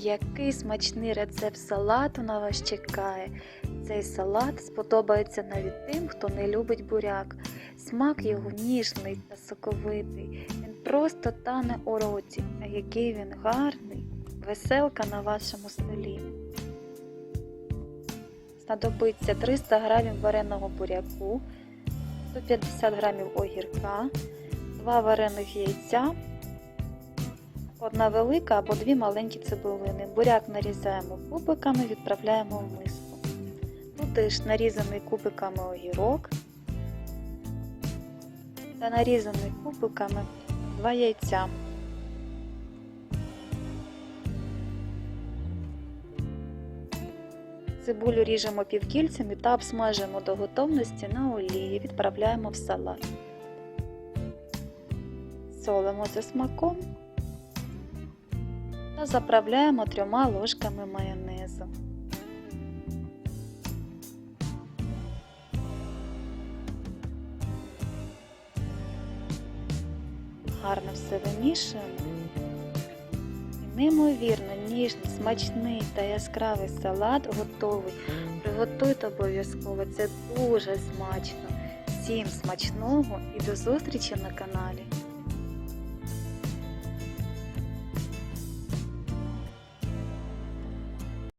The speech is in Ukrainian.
який смачний рецепт салату на вас чекає. Цей салат сподобається навіть тим, хто не любить буряк. Смак його ніжний та соковитий. Він просто тане у роті, а який він гарний, веселка на вашому столі. Знадобиться 300 г вареного буряку, 150 г огірка, 2 варених яйця, одна велика або дві маленькі цибулини. Буряк нарізаємо кубиками, відправляємо в миску. Туди ж нарізаний кубиками огірок та нарізаний кубиками 2 яйця. Цибулю ріжемо півкільцями та обсмажуємо до готовності на олії. Відправляємо в салат. Солимо за смаком та заправляємо трьома ложками майонезу. Гарно все вимішуємо. І неймовірно ніжний, смачний та яскравий салат готовий. Приготуйте обов'язково, це дуже смачно. Всім смачного і до зустрічі на каналі!